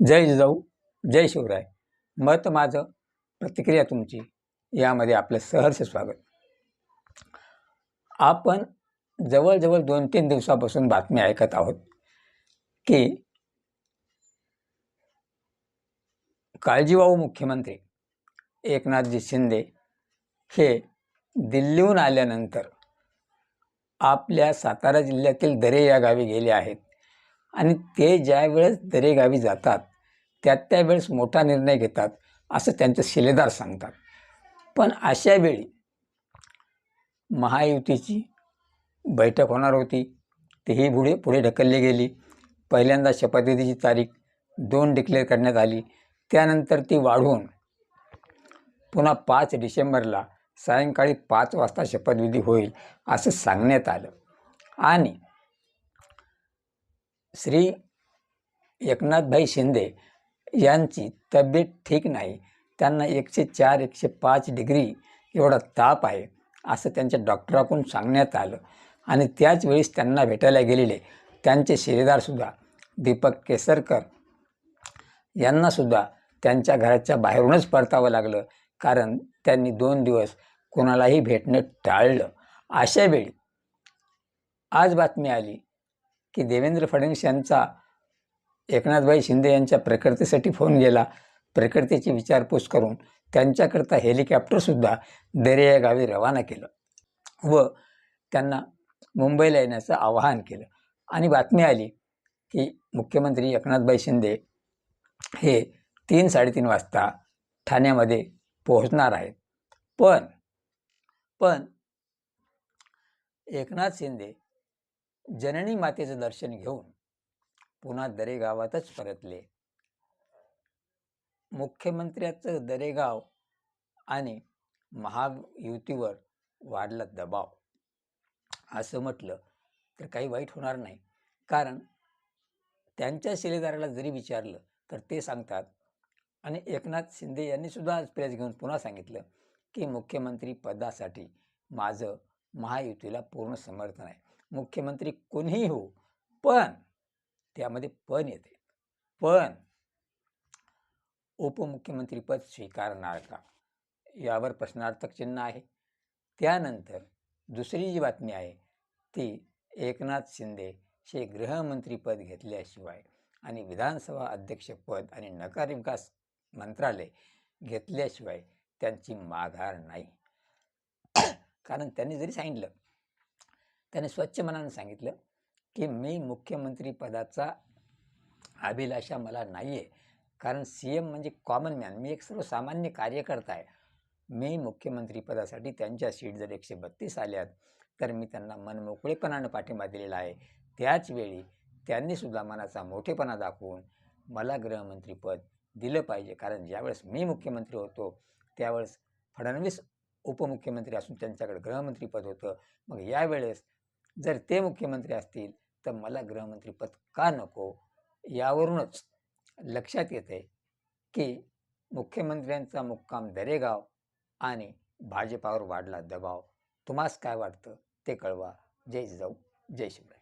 जय जिजाऊ जय शिवराय. मत माझं प्रतिक्रिया तुमची. यामध्ये आपलं सहर्ष स्वागत. आपण जवळजवळ दोन तीन दिवसापासून बातमी ऐकत आहोत की काळजीवाहू मुख्यमंत्री एकनाथजी शिंदे हे दिल्लीहून आल्यानंतर आपल्या सातारा जिल्ह्यातील दरे या गावी गेले आहेत. आणि ते ज्या वेळेस जातात त्या त्यावेळेस मोठा निर्णय घेतात असं त्यांचे शिलेदार सांगतात. पण अशा वेळी महायुतीची बैठक होणार होती. तीही पुढे पुढे ढकलली गेली. पहिल्यांदा शपथविधीची तारीख दोन डिक्लेअर करण्यात आली. त्यानंतर ती वाढवून पुन्हा पाच डिसेंबरला सायंकाळी पाच वाजता शपथविधी होईल असं सांगण्यात आलं. आणि श्री एकनाथभाई शिंदे यांची तब्येत ठीक नाही. त्यांना एकशे चार एकशे पाच डिग्री एवढा ताप आहे असं त्यांच्या डॉक्टराकडून सांगण्यात आलं. आणि त्याच वेळेस त्यांना भेटायला गेलेले. त्यांचे शेरेदारसुद्धा दीपक केसरकर यांनासुद्धा त्यांच्या घराच्या बाहेरूनच परतावं लागलं. कारण त्यांनी दोन दिवस कोणालाही भेटणं टाळलं. अशा वेळी आज बातमी आली. की देवेंद्र फडणवीस यांचा एकनाथभाई शिंदे यांच्या प्रकृतीसाठी फोन गेला प्रकृतीची विचारपूस करून त्यांच्याकरता हेलिकॉप्टरसुद्धा दरे या गावी रवाना केलं व त्यांना मुंबईला येण्याचं आवाहन केलं. आणि बातमी आली की मुख्यमंत्री एकनाथभाई शिंदे हे तीन साडेतीन वाजता ठाण्यामध्ये पोहोचणार आहेत. पण पण एकनाथ शिंदे जननी मातेचं दर्शन घेऊन पुन्हा दरेगावातच परतले. मुख्यमंत्र्याचं दरेगाव आणि महायुतीवर वाढला दबाव. असं म्हटलं तर काही वाईट होणार नाही. कारण त्यांच्या शिलेदाराला जरी विचारलं तर ते सांगतात आणि एकनाथ शिंदे यांनी सुद्धा आज प्रेस घेऊन पुन्हा सांगितलं की मुख्यमंत्री पदासाठी माझं महायुतीला पूर्ण समर्थन आहे. मुख्यमंत्री कोणीही हो पण त्यामध्ये पण येते. पण उपमुख्यमंत्रीपद स्वीकारणार का? यावर प्रश्नार्थक चिन्ह आहे. त्यानंतर दुसरी जी बातमी आहे ती एकनाथ शिंदे हे गृहमंत्रीपद घेतल्याशिवाय आणि विधानसभा अध्यक्षपद आणि नकार विकास मंत्रालय घेतल्याशिवाय त्यांची माघार नाही. कारण त्यांनी जरी सांगितलं त्याने स्वच्छ मनानं सांगितलं की मी मुख्यमंत्री पदाचा अभिलाषा मला नाही आहे कारण सी एम म्हणजे कॉमन मॅन मी एक सर्वसामान्य कार्यकर्ता आहे. मी मुख्यमंत्री पदासाठी त्यांच्या सीट जर एकशे बत्तीस आल्यात तर मी त्यांना मनमोकळेपणानं पाठिंबा दिलेला आहे. त्याचवेळी त्यांनी त्यांनीसुद्धा मनाचा मोठेपणा दाखवून मला गृहमंत्रीपद दिलं पाहिजे. कारण ज्यावेळेस मी मुख्यमंत्री होतो त्यावेळेस फडणवीस उपमुख्यमंत्री असून त्यांच्याकडे गृहमंत्रीपद होतं. मग यावेळेस जर ते मुख्यमंत्री असतील तर मला गृहमंत्रीपद का नको? यावरूनच लक्षात येते की मुख्यमंत्र्यांचा मुक्काम दरेगाव आणि भाजपावर वाढला दबाव. तुम्हास काय वाटतं? ते कळवा. जय जाऊ जय शिवराय.